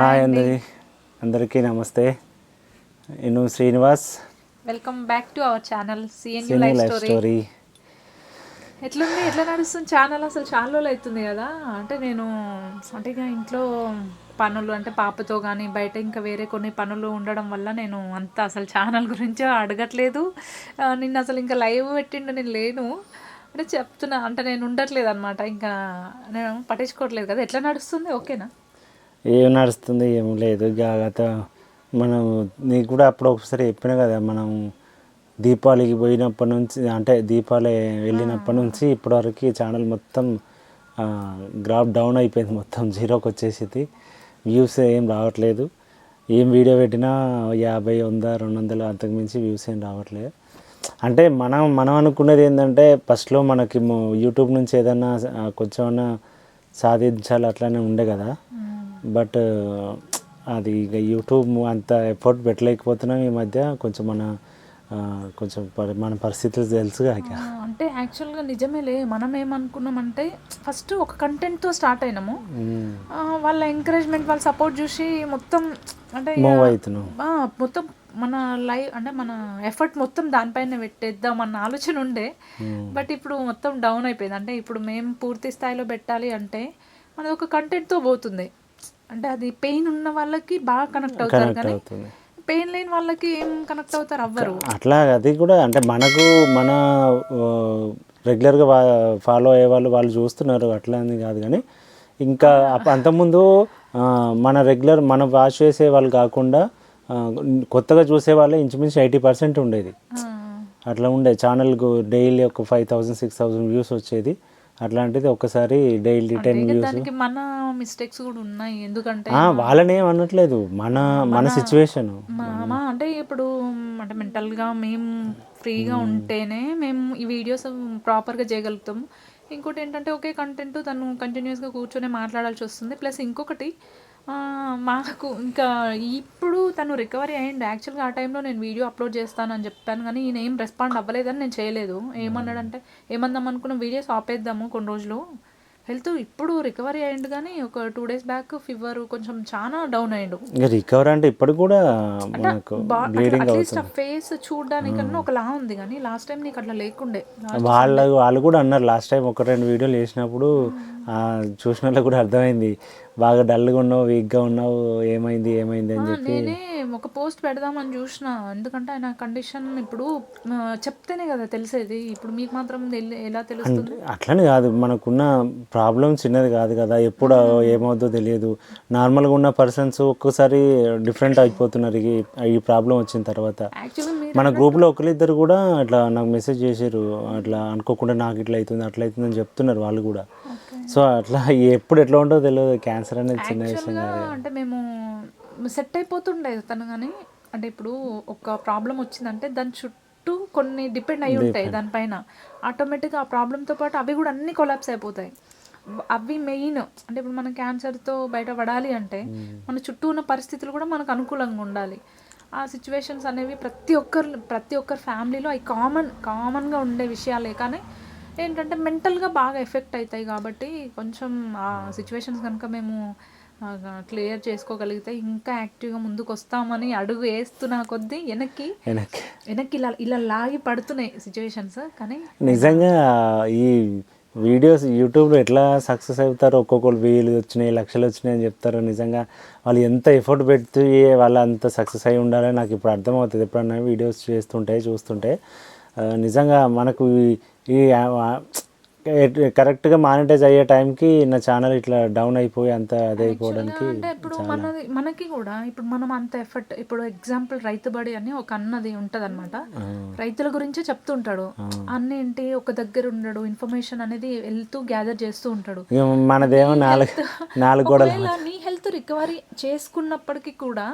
Hi అందరి అందరికీ నమస్తే. నేను Srinivas. Welcome back to our channel CNU life story ఎట్లుంది? ఎట్లా నడుస్తుంది? ఛానల్ అసలు చాలా రోజులు అవుతుంది కదా? అంటే నేను అంటే ఇక ఇంట్లో పనులు అంటే పాపతో కానీ బయట ఇంకా వేరే కొన్ని పనులు ఉండడం వల్ల నేను అంత అసలు ఛానల్ గురించి అడగట్లేదు. నిన్న అసలు ఇంకా లైవ్ పెట్టిండు నేను లేను. అంటే చెప్తున్నా అంటే నేను ఉండట్లేదు అనమాట ఇంకా నేను పట్టించుకోవట్లేదు కదా? ఎట్లా నడుస్తుంది? ఓకేనా ఏం నడుస్తుంది ఏం లేదు గత మనం నీకు కూడా అప్పుడు ఒకసారి చెప్పిన కదా మనం దీపావళికి పోయినప్పటి నుంచి అంటే దీపావళి వెళ్ళినప్పటి నుంచి ఇప్పటివరకు ఛానల్ మొత్తం గ్రాఫ్ డౌన్ అయిపోయింది మొత్తం జీరోకి వచ్చేసింది. వ్యూస్ ఏం రావట్లేదు. ఏం వీడియో పెట్టినా యాభై వంద రెండు వందలు అంతకుమించి వ్యూస్ ఏం రావట్లేదు. అంటే మనం మనం అనుకున్నది ఏంటంటే ఫస్ట్లో మనకి యూట్యూబ్ నుంచి ఏదైనా ఆ, కొంచెమన్నా సాధించాలి అట్లానే ఉండే కదా. బట్ అది ఇక యూట్యూబ్ అంత ఎఫర్ట్ పెట్టలేకపోతున్నాం ఈ మధ్య. కొంచెం మన కొంచెం మన పరిస్థితులు తెలుసుగా ఆ, అంటే యాక్చువల్గా నిజమేలే మనం ఏమనుకున్నామంటే ఫస్ట్ ఒక కంటెంట్తో స్టార్ట్ అయినాము. వాళ్ళ ఎంకరేజ్మెంట్ వాళ్ళ సపోర్ట్ చూసి మొత్తం అంటే మూవ్ అవుతున్నాం. ఆ, మొత్తం మన లైవ్ అంటే మన ఎఫర్ట్ మొత్తం దానిపైన పెట్టేద్దాం అన్న ఆలోచన ఉండే. బట్ ఇప్పుడు మొత్తం డౌన్ అయిపోయింది. అంటే ఇప్పుడు మేము పూర్తి స్థాయిలో పెట్టాలి అంటే మనది ఒక కంటెంట్తో పోతుంది. అంటే అది పెయిన్ ఉన్న వాళ్ళకి బాగా కనెక్ట్ అవుతారు కానీ పెయిన్ లేని వాళ్ళకి ఏం కనెక్ట్ అవుతారు? అవ్వరు. అట్లా అది కూడా అంటే మనకు మన రెగ్యులర్గా ఫాలో అయ్యే వాళ్ళు వాళ్ళు చూస్తున్నారు. అట్లా అని కాదు కానీ ఇంకా అంతకుముందు మన రెగ్యులర్ మన వాచ్ చేసే వాళ్ళు కాకుండా కొత్తగా చూసే వాళ్ళే ఇంచుమించు ఎయిటీ పర్సెంట్ ఉండేది. అట్లా ఉండే. ఛానల్కు డైలీ ఒక five thousand six thousand views వచ్చేది. అట్లాంటిది ఒక్కసారి డైలీ టెన్ వ్యూస్. మన మిస్టేక్స్ కూడా ఉన్నాయి. ఎందుకంటే వాళ్ళని ఏం అనట్లేదు. మన మన సిచ్యువేషన్ అంటే ఇప్పుడు అంటే మెంటల్గా మేము ఫ్రీగా ఉంటేనే మేము ఈ వీడియోస్ ప్రాపర్గా చేయగలుగుతాము. ఇంకోటి ఏంటంటే ఒకే కంటెంట్ తను కంటిన్యూస్గా కూర్చొని మాట్లాడాల్సి వస్తుంది. ప్లస్ ఇంకొకటి మాకు ఇంకా ఇప్పుడు తను రికవరీ అయ్యిండు యాక్చువల్గా ఆ టైంలో నేను వీడియో అప్లోడ్ చేస్తాను అని చెప్పాను కానీ ఈయన ఏం రెస్పాండ్ అవ్వలేదని నేను చేయలేదు. ఏమన్నాడంటే ఏమందాం అనుకున్న వీడియోస్ ఆపేద్దాము కొన్ని రోజులు. హెల్త్ ఇప్పుడు రికవరీ అయ్యిండు కానీ ఒక టూ డేస్ బ్యాక్ ఫీవర్ కొంచెం చాలా డౌన్ అయ్యిండు. రికవర్ అంటే ఇప్పటికి కూడా అట్లీస్ట్ ఆ ఫేస్ చూడడానికన్నా ఒకలా ఉంది కానీ లాస్ట్ టైం నీకు అట్లా లేకుండే. వాళ్ళు వాళ్ళు కూడా అన్నారు లాస్ట్ టైం ఒక రెండు వీడియోలు వేసినప్పుడు ఆ, చూసిన వాళ్ళకి కూడా అర్థమైంది. బాగా డల్గా ఉన్నావు వీక్గా ఉన్నావు ఏమైంది ఏమైంది అని చెప్పి. నేనే ఒక పోస్ట్ పెడదామని చూసిన ఎందుకంటే ఆయన కండిషన్ ఇప్పుడు చెప్తేనే కదా తెలిసేది. ఇప్పుడు మీకు మాత్రం ఎలా తెలుస్తుంది? అట్లని కాదు. మనకున్న ప్రాబ్లం చిన్నది కాదు కదా. ఎప్పుడు ఏమవుతుందో తెలియదు. నార్మల్గా ఉన్న పర్సన్స్ ఒక్కోసారి డిఫరెంట్ అయిపోతున్నారు ఈ- ప్రాబ్లం వచ్చిన తర్వాత. మన గ్రూప్లో ఒకరిద్దరు కూడా అట్లా నాకు మెసేజ్ చేశారు. అట్లా అనుకోకుండా నాకు ఇట్లా అవుతుంది అట్లా అవుతుంది అని చెప్తున్నారు వాళ్ళు కూడా. సో అట్లా ఎప్పుడు ఎట్లా ఉంటుందో తెలియదు. క్యాన్సర్ అనేది చిన్న విషయం అంటే మేము సెట్ అయిపోతుండే తను కానీ అంటే ఇప్పుడు ఒక ప్రాబ్లం వచ్చిందంటే దాని చుట్టూ కొన్ని డిపెండ్ అయి ఉంటాయి దానిపైన ఆటోమేటిక్గా ఆ ప్రాబ్లంతో పాటు అవి కూడా అన్ని కొలాప్స్ అయిపోతాయి. అవి మెయిన్. అంటే ఇప్పుడు మనం క్యాన్సర్తో బయటపడాలి అంటే మన చుట్టూ ఉన్న పరిస్థితులు కూడా మనకు అనుకూలంగా ఉండాలి. ఆ సిచ్యువేషన్స్ అనేవి ప్రతి ఒక్కరు ప్రతి ఒక్కరి ఫ్యామిలీలో అవి కామన్ కామన్గా ఉండే విషయాలే. కానీ ఏంటంటే మెంటల్గా బాగా ఎఫెక్ట్ అవుతాయి కాబట్టి కొంచెం ఆ సిచ్యువేషన్స్ కనుక మేము క్లియర్ చేసుకోగలిగితే ఇంకా యాక్టివ్గా ముందుకు వస్తామని అడుగు వేస్తున్న కొద్దీ వెనక్కి వెనక్కి. వెనక్కి ఇలా ఇలా లాగి పడుతున్నాయి సిచ్యువేషన్స్ కానీ నిజంగా ఈ వీడియోస్ యూట్యూబ్లో ఎట్లా సక్సెస్ అవుతారో ఒక్కొక్కరు వేలు వచ్చినాయి లక్షలు వచ్చినాయి అని చెప్తారు నిజంగా వాళ్ళు ఎంత ఎఫర్ట్ పెడుతూ వాళ్ళు అంత సక్సెస్ అయి ఉండాలని నాకు ఇప్పుడు అర్థమవుతుంది. ఎప్పుడన్నా వీడియోస్ చేస్తుంటే చూస్తుంటే నిజంగా మనకు ఈ కరెక్ట్గా మానిటైజ్ అయ్యే టైంకి నా ఛానల్ ఇట్లా డౌన్ అయిపోయి అంత అదే అయిపోవడానికి ఇప్పుడు మనది మనకి కూడా ఇప్పుడు మనం అంత ఎఫర్ట్ ఇప్పుడు ఎగ్జాంపుల్ రైతు బడి అని ఒక అన్నది ఉంటదన్నమాట. రైతుల గురించే చెప్తుంటాడు. అన్న ఏంటి ఒక దగ్గర ఉండడు ఇన్ఫర్మేషన్ అనేది వెళ్తూ గ్యాదర్ చేస్తూ ఉంటాడు. మనదేమో నాలుగు నాలుగు నీ హెల్త్ రికవరీ చేసుకున్నప్పటికీ కూడా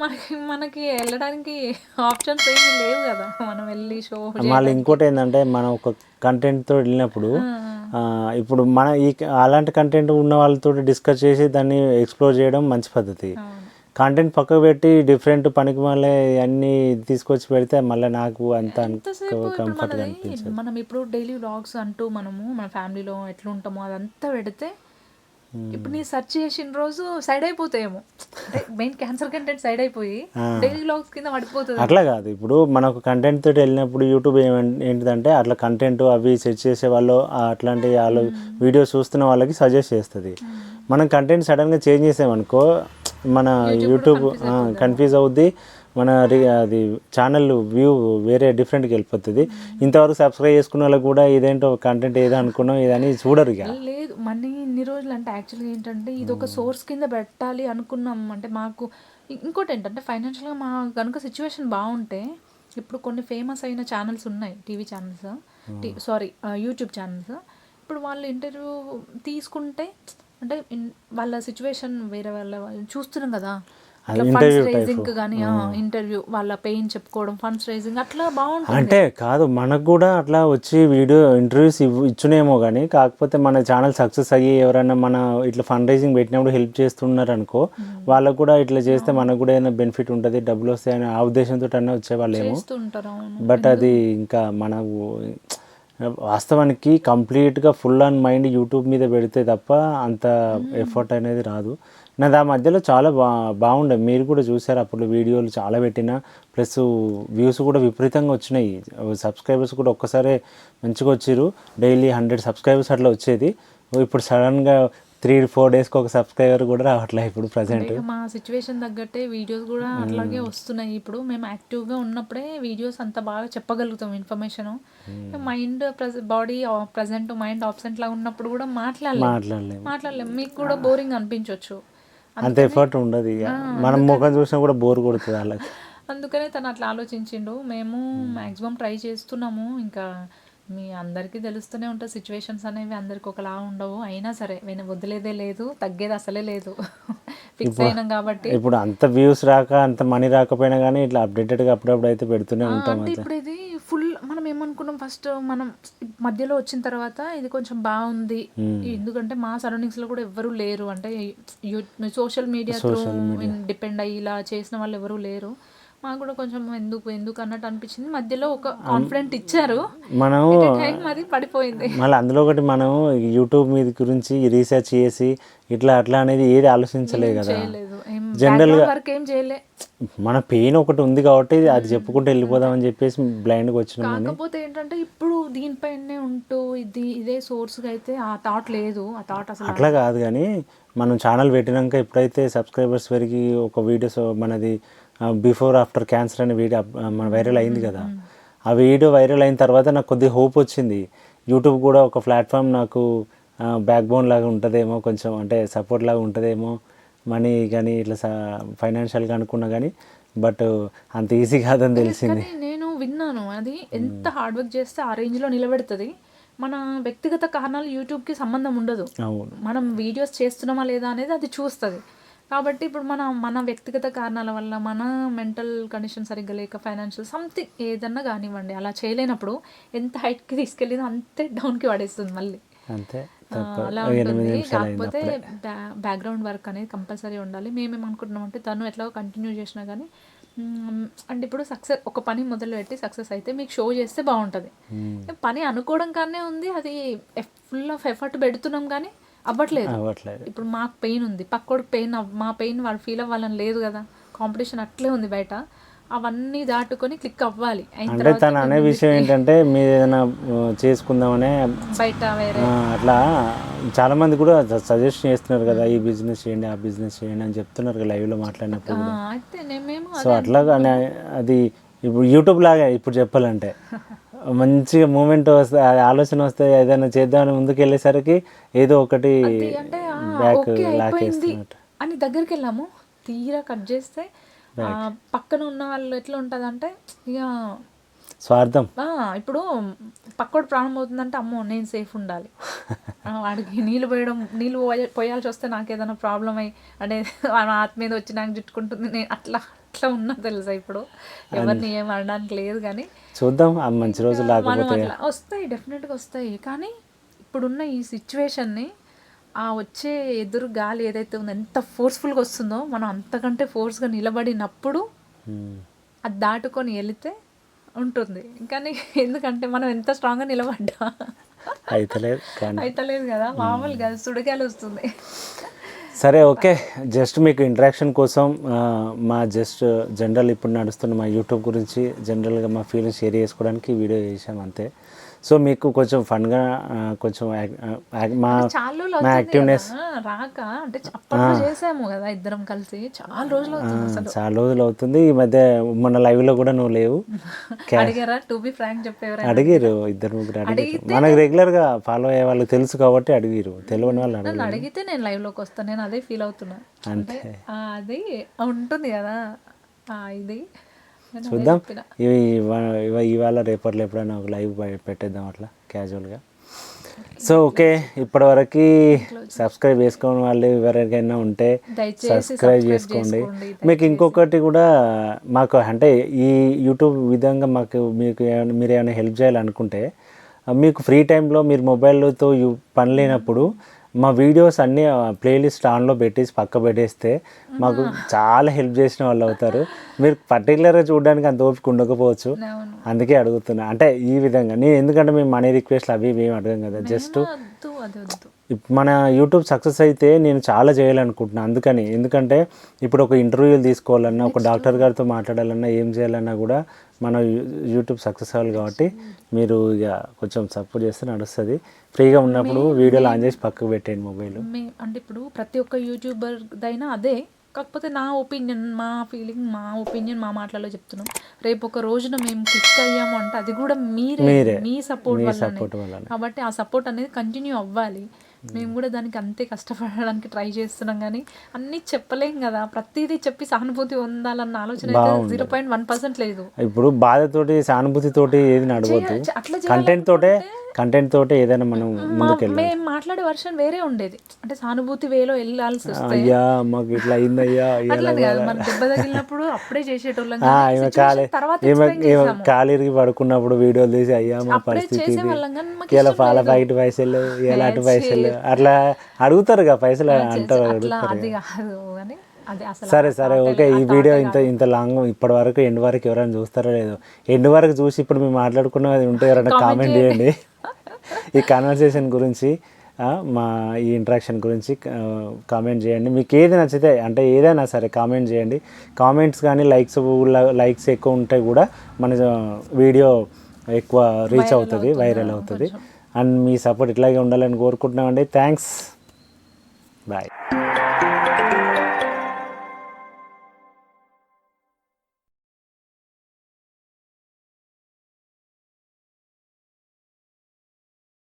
మనకి మనకి వెళ్ళడానికి ఆప్షన్స్ ఏమీ లేవు కదా. మనం వెళ్ళి షో మళ్ళీ ఇంకోటి ఏంటంటే మనం ఒక కంటెంట్తో వెళ్ళినప్పుడు ఇప్పుడు మన ఈ అలాంటి కంటెంట్ ఉన్న వాళ్ళతో డిస్కస్ చేసి దాన్ని ఎక్స్ప్లోర్ చేయడం మంచి పద్ధతి. కంటెంట్ పక్కకు పెట్టి డిఫరెంట్ పనికి మళ్ళీ అన్నీ తీసుకొచ్చి పెడితే మళ్ళీ నాకు అంత కంఫర్ట్గా అనిపించదు. మనం ఇప్పుడు డైలీ వ్లాగ్స్ అంటూ మనము మన ఫ్యామిలీలో ఎట్లా ఉంటామో అదంతా పెడితే ఇప్పుడు నీ సెర్చ్ చేసిన రోజు సైడ్ అయిపోతాయేమో. అంటే మెయిన్ క్యాన్సర్ కంటెంట్ సైడ్ అయిపోయి డైలీ వ్లాగ్స్ కింద పడిపోతుంది అట్లా కాదు. ఇప్పుడు మనకు కంటెంట్ తోటి వెళ్ళినప్పుడు యూట్యూబ్ ఏంటిదంటే అట్లా కంటెంట్ అవి సెర్చ్ చేసే వాళ్ళు అట్లాంటి వాళ్ళు వీడియో చూస్తున్న వాళ్ళకి సజెస్ట్ చేస్తుంది. మనం కంటెంట్ సడన్గా చేంజ్ చేసామనుకో మన యూట్యూబ్ కన్ఫ్యూజ్ అవుద్ది. మన అది ఛానల్ వ్యూ వేరే డిఫరెంట్కి వెళ్ళిపోతుంది. ఇంతవరకు సబ్స్క్రైబ్ చేసుకున్న వాళ్ళకి కూడా ఇదేంటో కంటెంట్ ఏదో అనుకున్నాం ఇదని చూడరు ఇక. లేదు మనీ ఇన్ని రోజులు అంటే యాక్చువల్గా ఏంటంటే ఇది ఒక సోర్స్ కింద పెట్టాలి అనుకున్నాం. అంటే మాకు ఇంకోటి ఏంటంటే ఫైనాన్షియల్గా మా కనుక సిచ్యువేషన్ బాగుంటే ఇప్పుడు కొన్ని ఫేమస్ అయిన ఛానల్స్ ఉన్నాయి TV channels sorry YouTube channels ఇప్పుడు వాళ్ళు ఇంటర్వ్యూ తీసుకుంటే అంటే వాళ్ళ సిచ్యువేషన్ వేరే వాళ్ళ వాళ్ళు చూస్తున్నాం కదా. రైజింగ్ కానీ ఇంటర్వ్యూ వాళ్ళ పెయిన్ చెప్పుకోవడం ఫండ్స్ రైజింగ్ అట్లా బాగుంటుంది. అంటే కాదు మనకు కూడా అట్లా వచ్చి వీడియో ఇంటర్వ్యూస్ ఇచ్చునేమో కానీ కాకపోతే మన ఛానల్ సక్సెస్ అయ్యి ఎవరైనా మన ఇట్లా ఫండ్ రైజింగ్ పెట్టినప్పుడు హెల్ప్ చేస్తున్నారు అనుకో వాళ్ళకు కూడా ఇట్లా చేస్తే మనకు కూడా ఏదైనా బెనిఫిట్ ఉంటుంది డబ్బులు వస్తాయని ఆ ఉద్దేశంతో అన్న వచ్చేవాళ్ళేమో బట్ అది ఇంకా మనకు వాస్తవానికి కంప్లీట్గా ఫుల్ ఆన్ మైండ్ యూట్యూబ్ మీద పెడితే తప్ప అంత ఎఫర్ట్ అనేది రాదు. నాది ఆ మధ్యలో చాలా బా బాగుండే. మీరు కూడా చూసారు అప్పుడు వీడియోలు చాలా పెట్టిన. ప్లస్ వ్యూస్ కూడా విపరీతంగా వచ్చినాయి. సబ్స్క్రైబర్స్ కూడా ఒక్కసారే మంచిగా వచ్చిర్రు. డైలీ హండ్రెడ్ సబ్స్క్రైబర్స్ అట్లా వచ్చేది. ఇప్పుడు సడన్గా త్రీ ఫోర్ డేస్కి ఒక సబ్స్క్రైబర్ కూడా రావట్లే ఇప్పుడు ప్రజెంట్. మా సిచ్యువేషన్ తగ్గట్టే వీడియోస్ కూడా అట్లాగే వస్తున్నాయి. ఇప్పుడు మేము యాక్టివ్గా ఉన్నప్పుడే వీడియోస్ అంత బాగా చెప్పగలుగుతాం information. Mind body present mind absent లా ఉన్నప్పుడు కూడా మాట్లాడలేం. మాట్లాడలేము మాట్లాడలేం. మీకు కూడా బోరింగ్ అనిపించవచ్చు అంత ఎఫర్ట్ ఉండదు ఇక. మనం ముఖం చూసినా కూడా బోర్ కొడుతుంది వాళ్ళకి. అందుకనే తను అట్లా ఆలోచించిండు. మేము మ్యాక్సిమం ట్రై చేస్తున్నాము. ఇంకా మీ అందరికీ తెలుస్తూనే ఉంటుంది సిచ్యువేషన్స్ అనేవి అందరికి ఒకలా ఉండవు. అయినా సరే నేను వదిలేదే లేదు తగ్గేది అసలే లేదు. ఫిక్స్ అయినాం కాబట్టి. ఇప్పుడు అంత వ్యూస్ రాక అంత మనీ రాకపోయినా కానీ ఇట్లా అప్డేటెడ్గా అప్పుడప్పుడు అయితే పెడుతూనే ఉంటాం అంటే ఇప్పుడు ఇది ఫుల్ మనం ఏమనుకున్నాం? ఫస్ట్ మనం మధ్యలో వచ్చిన తర్వాత ఇది కొంచెం బాగుంది. ఎందుకంటే మా సరౌండింగ్స్లో కూడా ఎవరు లేరు. అంటే సోషల్ మీడియా డిపెండ్ అయ్యి ఇలా చేసిన వాళ్ళు ఎవరు లేరు. మాకు కూడా కొంచెం ఎందుకు ఎందుకు అన్నట్టు అనిపించింది. మధ్యలో ఒక కాన్ఫిడెంట్ ఇచ్చారు. మనం అది పడిపోయింది. మళ్ళీ అందులో ఒకటి మనం యూట్యూబ్ మీద గురించి రీసెర్చ్ చేసి ఇట్లా అట్లా అనేది ఏది ఆలోచించలేదు కదా. General గా- వర్క్ ఏం చేయలే. మన పెయిన్ ఒకటి ఉంది కాబట్టి అది చెప్పుకుంటూ వెళ్ళిపోదామని చెప్పేసి బ్లైండ్గా వచ్చినాం కానీ కాకపోతే ఏంటంటే ఇప్పుడు దీనిపైనే ఉంటూ ఇది ఇదే సోర్స్ అయితే ఆ థాట్ లేదు. ఆ థాట్ అసలు అట్లా కాదు కానీ మనం ఛానల్ పెట్టినాక ఎప్పుడైతే సబ్స్క్రైబర్స్ పెరిగి ఒక వీడియోస్ మనది బిఫోర్ ఆఫ్టర్ క్యాన్సర్ అనే వీడియో మన వైరల్ అయింది కదా. ఆ వీడియో వైరల్ అయిన తర్వాత నాకు కొద్దిగా హోప్ వచ్చింది. యూట్యూబ్ కూడా ఒక ప్లాట్ఫామ్ నాకు బ్యాక్ బోన్ లాగా ఉంటుందేమో కొంచెం అంటే సపోర్ట్ లాగా ఉంటుందేమో మనీ కానీ ఇట్లా ఫైనాన్షియల్గా అనుకున్నా కానీ బట్ అంత ఈజీ కాదని తెలిసింది. నేను విన్నాను అది ఎంత హార్డ్ వర్క్ చేస్తే ఆ రేంజ్లో నిలబెడుతుంది. మన వ్యక్తిగత కారణాలు యూట్యూబ్కి సంబంధం ఉండదు. అవును. మనం వీడియోస్ చేస్తున్నామా లేదా అనేది అది చూస్తుంది. కాబట్టి ఇప్పుడు మన మన వ్యక్తిగత కారణాల వల్ల మన మెంటల్ కండిషన్ సరిగ్గా లేక ఫైనాన్షియల్ సంథింగ్ ఏదన్నా కానివ్వండి అలా చేయలేనప్పుడు ఎంత హైట్కి తీసుకెళ్ళిందో అంతే డౌన్కి పడేస్తుంది మళ్ళీ. అంతే. అలా ఉంటుంది. కాకపోతే బ్యాక్గ్రౌండ్ వర్క్ అనేది కంపల్సరీ ఉండాలి. మేమేం అనుకుంటున్నాం అంటే తను ఎట్లా కంటిన్యూ చేసినా కానీ అంటే ఇప్పుడు సక్సెస్ ఒక పని మొదలు పెట్టి సక్సెస్ అయితే మీకు షో చేస్తే బాగుంటుంది. పని అనుకోవడం కానీ ఉంది. అది ఫుల్ ఆఫ్ ఎఫర్ట్ పెడుతున్నాం కానీ అవ్వట్లేదు. అవ్వట్లేదు. ఇప్పుడు మాకు పెయిన్ ఉంది. పక్కోడు పెయిన్ మా పెయిన్ వాళ్ళు ఫీల్ అవ్వాలని లేదు కదా. కాంపిటీషన్ అట్లే ఉంది బయట. అవన్నీ దాటుకొని క్లిక్ అవ్వాలి. అంటే తను అనే విషయం ఏంటంటే మీరు ఏదైనా చేసుకుందామనే బయట అట్లా చాలా మంది కూడా సజెస్ట్ చేస్తున్నారు కదా ఈ బిజినెస్ చేయండి ఆ బిజినెస్ చేయండి అని చెప్తున్నారు కదా లైవ్లో మాట్లాడినప్పుడు సో అట్లా అది ఇప్పుడు యూట్యూబ్ లాగా ఇప్పుడు చెప్పాలంటే. మంచిగా మూమెంట్ వస్తే ఆలోచన వస్తే ఏదైనా చేద్దామని ముందుకు వెళ్ళేసరికి ఏదో ఒకటి అంటే బ్యాక్ అని దగ్గరికి వెళ్ళాము తీరా కట్ చేస్తే పక్కన ఉన్న వాళ్ళు ఎట్లా ఉంటుందంటే ఇక స్వార్థం. ఇప్పుడు పక్కోడు ప్రాణం అవుతుందంటే అమ్మో నేను సేఫ్ ఉండాలి. వాడికి నీళ్ళు పోయడం నీళ్ళు పోయ- పోయాల్సి వస్తే నాకు ఏదైనా ప్రాబ్లం అయ్యి అంటే ఆత్మ మీద వచ్చి నాకు చుట్టుకుంటుంది నేను అట్లా. అట్లా ఉన్నా తెలుసా ఇప్పుడు? ఎవరిని ఏం అనడానికి లేదు కానీ చూద్దాం మంచి రోజులు వస్తాయి డెఫినెట్గా వస్తాయి. కానీ ఇప్పుడున్న ఈ సిచ్యువేషన్ని ఆ వచ్చే ఎదురు గాలి ఏదైతే ఉందో ఎంత ఫోర్స్ఫుల్గా వస్తుందో మనం అంతకంటే ఫోర్స్గా నిలబడినప్పుడు. అది దాటుకొని వెళితే ఉంటుంది. కానీ ఎందుకంటే మనం ఎంత స్ట్రాంగ్గా నిలబడ్డా? అయితలేదు అయితలేదు కదా మామూలు కదా సుడిగాలి వస్తుంది. సరే ఓకే. జస్ట్ మీకు ఇంటరాక్షన్ కోసం మా జస్ట్ జనరల్ ఇప్పుడు నడుస్తున్న మా యూట్యూబ్ గురించి జనరల్గా మా ఫీలింగ్స్ షేర్ చేసుకోవడానికి వీడియో చేసాం అంతే. సో మీకు కొంచెం ఫన్గా కొంచెం మా మా యాక్టివ్నెస్. రాక అంటే చేసాము కదా ఇద్దరం కలిసి. చాలా రోజులు చాలా రోజులు అవుతుంది. ఈ మధ్య మన లైవ్లో కూడా నువ్వు లేవు. అడిగారా? టు బి ఫ్రాంక్ చెప్పేవారా అడిగిరు ఇద్దరు ముగ్గురు అడిగిరు మనకు రెగ్యులర్గా ఫాలో అయ్యే వాళ్ళు తెలుసు కాబట్టి అడిగిరు తెలియని వాళ్ళు అడిగారు అడిగితే నేను లైవ్లోకి వస్తాను. నేను అదే ఫీల్ అవుతున్నా. అంటే అది ఉంటుంది కదా. ఇది. చూద్దాం. ఇవి ఇవా- ఇవ- ఇవాళ రేపట్లో ఎప్పుడైనా ఒక లైవ్ పెట్టేద్దాం అట్లా క్యాజువల్గా సో ఓకే ఇప్పటివరకు సబ్స్క్రైబ్ చేసుకోని వాళ్ళు ఎవరికైనా ఉంటే సబ్స్క్రైబ్ చేసుకోండి. మీకు ఇంకొకటి కూడా మాకు అంటే ఈ యూట్యూబ్ విధంగా మాకు మీకు మీరు ఏమైనా హెల్ప్ చేయాలనుకుంటే మీకు ఫ్రీ టైంలో మీరు మొబైల్తో పని లేనప్పుడు మా వీడియోస్ అన్నీ ప్లేలిస్ట్ ఆన్లో పెట్టేసి పక్క పెట్టేస్తే మాకు చాలా హెల్ప్ చేసిన వాళ్ళు అవుతారు. మీరు పర్టికులర్గా చూడడానికి అంత ఓపిక ఉండకపోవచ్చు. అందుకే అడుగుతున్నా. అంటే ఈ విధంగా. నేను ఎందుకంటే మేము మనీ రిక్వెస్ట్లు అవి ఇవి ఏమి అడగం కదా జస్ట్ మన యూట్యూబ్ సక్సెస్ అయితే నేను చాలా చేయాలనుకుంటున్నాను అందుకని. ఎందుకంటే ఇప్పుడు ఒక ఇంటర్వ్యూలు తీసుకోవాలన్నా ఒక డాక్టర్ గారితో మాట్లాడాలన్నా ఏం చేయాలన్నా కూడా మన యూట్యూబ్ సక్సెస్ అవ్వాలి కాబట్టి మీరు ఇక కొంచెం సపోర్ట్ చేస్తే నడుస్తుంది. ఫ్రీగా ఉన్నప్పుడు వీడియోలు ఆన్ చేసి పక్కకు పెట్టేయండి మొబైల్. అంటే ఇప్పుడు ప్రతి ఒక్క యూట్యూబర్ దైనా అదే. కాకపోతే నా ఒపీనియన్ మా ఫీలింగ్ మా ఒపీనియన్ మా మాటలలో చెప్తున్నాం. రేపు ఒక రోజున మేము క్లిక్ అయ్యాము అంటే అది కూడా మీరే. మీ సపోర్ట్ వల్లనే. కాబట్టి ఆ సపోర్ట్ అనేది కంటిన్యూ అవ్వాలి. మేము కూడా దానికి అంతే కష్టపడడానికి ట్రై చేస్తున్నాం కానీ అన్నీ చెప్పలేం కదా. ప్రతిదీ చెప్పి సానుభూతి పొందాలన్న ఆలోచన జీరో పాయింట్ వన్ పర్సెంట్ లేదు. ఇప్పుడు బాధతోటి సానుభూతితోటి ఏది నడవద్దు. కంటెంట్ తోటే కంటెంట్ తోటే ఏదైనా మనం మా- ముందుకెళ్ళాలి. మేము మాట్లాడే వర్షన్ వేరే ఉండేది. అంటే సానుభూతి వేలో వెళ్ళాల్సి అయ్యా మాకు ఇట్లా అయిందయ్యా అట్లా ఇలా కాదు మన దెబ్బ తగిలినప్పుడు అప్పుడే చేసేటోళ్ళం తర్వాత. కాలిరిగి పడుకున్నప్పుడు వీడియోలు తీసి అయ్యా మా అప్పుడే పరిస్థితి ఇలా పాల. ప్యాకెట్ పైసలు ఎలాంటి పైసలు అట్లా అడుగుతారు కదా పైసలు అంటారు అది కాదు. సరే సరే ఓకే ఈ వీడియో ఇంత ఇంత లాంగ్ ఇప్పటి వరకు ఎండ్ వరకు ఎవరైనా చూస్తారో లేదో ఎండ్ వరకు చూసి ఇప్పుడు మేము మాట్లాడుకున్నది ఉంటే ఎవరైనా కామెంట్ చేయండి. ఈ కాన్వర్సేషన్ గురించి మా ఈ ఇంట్రాక్షన్ గురించి కామెంట్ చేయండి. మీకు ఏది నచ్చితే అంటే ఏదైనా సరే కామెంట్ చేయండి. కామెంట్స్ కానీ లైక్స్ లైక్స్ ఎక్కువ ఉంటే కూడా మన వీడియో ఎక్కువ రీచ్ అవుతుంది వైరల్ అవుతుంది. అండ్ మీ సపోర్ట్ ఇట్లాగే ఉండాలని కోరుకుంటున్నామండి. Thanks bye